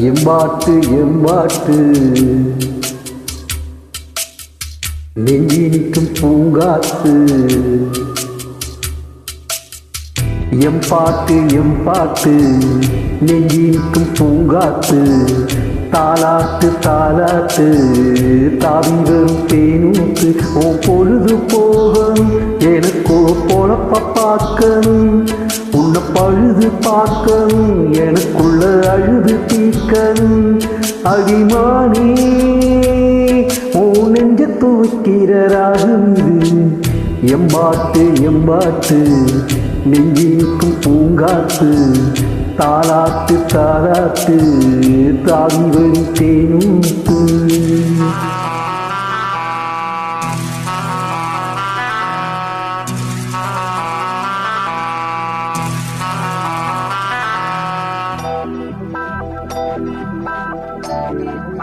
எம்பாட்டு எம்பாட்டு நெஞ்சினிக்கும் பூங்காத்து எம்பாட்டு எம்பாட்டு நெஞ்சினிக்கும் பூங்காத்து. தாலாட்டு தாலாட்டு தாவி தேனூத்து. ஓ பொழுது போகும் எனக்கோ பொழப்ப பார்க்கணும். உன்னை பழுது பார்க்கணும். எனக்குள்ள அழுது தீக்கணும் அடிமானே ஓ நெஞ்ச துவைக்கிற ராகம் இது. எம்பாட்டு எம்பாட்டு நெஞ்சிருக்கும் பூங்காத்து தாளாத்து தாளாத்து தாவி வரும் தேனூத்து Thank you.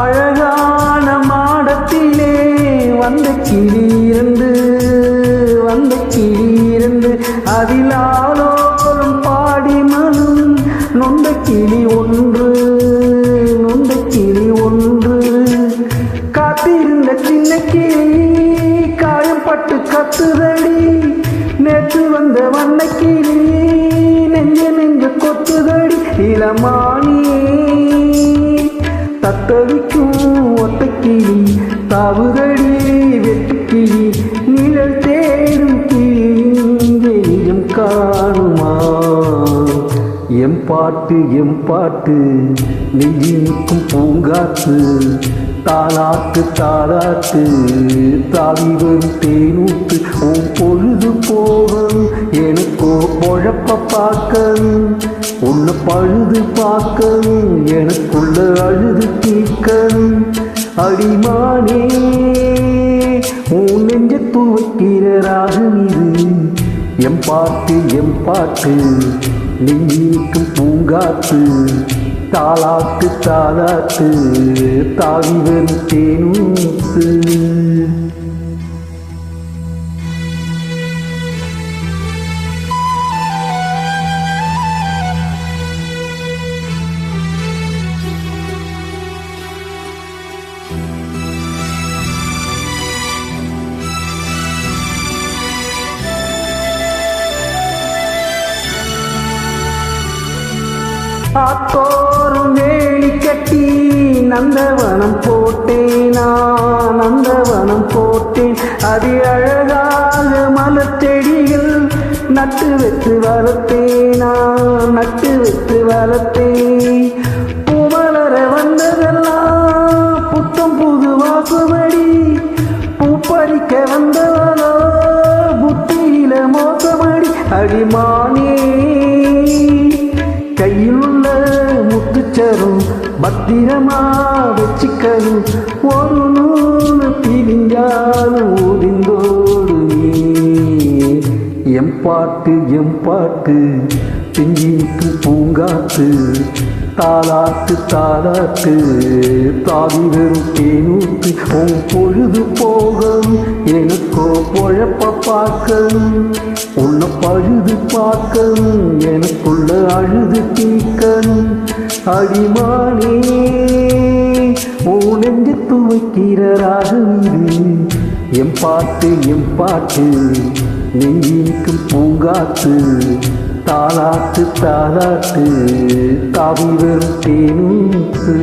அழகான மாடத்திலே வந்த கிளி இரண்டு வந்த கிளி இரண்டு அதில் ஆலோலம் பாடி மனம் நொந்த கிளி ஒன்று நொந்த கிளி ஒன்று. காத்திருந்த சின்ன கிளி காயப்பட்டு கத்துதடி நேற்று வந்த வண்ண கிளி நெஞ்ச நெஞ்ச கொத்துதடி இளமா ஒத்தக்கிளி தாவுதடி வெட்டுக்கிளி நிழல் தேடும் கிளியும் காணுமா? எம் பாட்டு எம் பாட்டு நெஞ்சினிக்கும் பூங்காத்து தாலாட்டு தாலாட்டு தாவி தேனூத்து உன் பொழுது போகும் எனக்கோ பொழப்ப பார்க்கணும் உன்னை பழுது பார்க்கணும் எனக்குள்ள அழுது தீர்க்கணும் அடிமானே உன் நெஞ்ச துவைக்கிற ராகம் இது. எம் பாட்டு எம் பாட்டு நெஞ்சிக்கும் பூங்காத்து தாலாட்டு தாலாட்டு தாவி வரும் தேனூத்து. செடியில் செடிகள் நட்டு வைத்து நான் நட்டு வைத்து வளர்த்தே. பூமலர வந்ததெல்லாம் புத்தம் புது வாசுபடி பூப்பறிக்க வந்தவனோ புத்தியில மோசமடி. அடிமானே கையில் உள்ள முத்துச்சரும் பத்திரமா வச்சுக்கணும். ஒரு நூல் பிரிஞ்சாலும் எம் பாட்டு எம் பாட்டு செஞ்சிக்கு பூங்காத்து தாளாட்டு தாளாட்டு தாவி வெறும் தேனூத்து உன் பொழுது போகும் எனக்கோ பொழப்ப பார்க்கணும் உன்னை பழுது பார்க்கணும் எனக்குள்ள அழுது தீக்கணும் அடிமானே உன் நெஞ்சு துவைக்கிற ராகம் இது. எம் பாட்டு எம் பாட்டு நெஞ்சினிக்கும் பூங்காத்து தாளாட்டு தாளாட்டு தாவி வரும் தேனூத்து